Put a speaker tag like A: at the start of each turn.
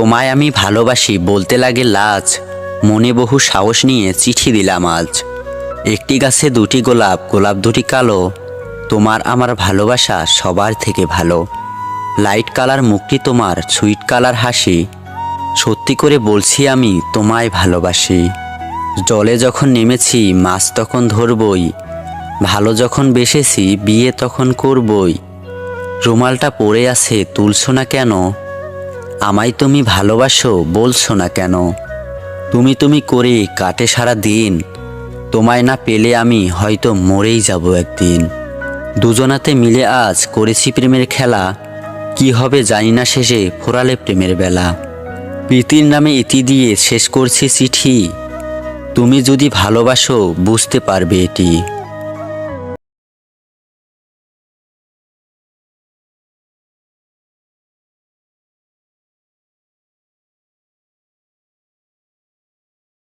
A: তোমায় আমি ভালোবাসি বলতে লাগে লাজ। মনে বহু সাহস নিয়ে চিঠি দিলাম আজ। একটি গাছে দুটি গোলাপ গোলাপ দুটি কালো। তোমার আমার ভালোবাসা সবার থেকে ভালো। লাইট কালার মুখটি তোমার, সুইট কালার হাসি। সত্যি করে বলছি আমি, তোমায় ভালোবাসি। জলে যখন নেমেছি, মাছ তখন ধরবই। ভালো যখন বেসেছি, বিয়ে তখন করবই। রুমালটা পড়ে আছে, তুলছো না কেন? আমায় তুমি ভালোবাসো, বলছো না কেন? তুমি তুমি করে কাটে সারা দিন। তোমায় না পেলে আমি হয়তো মরেই যাব একদিন। দুজনাতে মিলে আজ করেছি প্রেমের খেলা। কি হবে জানি না শেষে ফোরালে প্রেমের বেলা। প্রীতির নামে ইতি দিয়ে শেষ করছি চিঠি। তুমি যদি ভালোবাসো, বুঝতে পারবে এটি।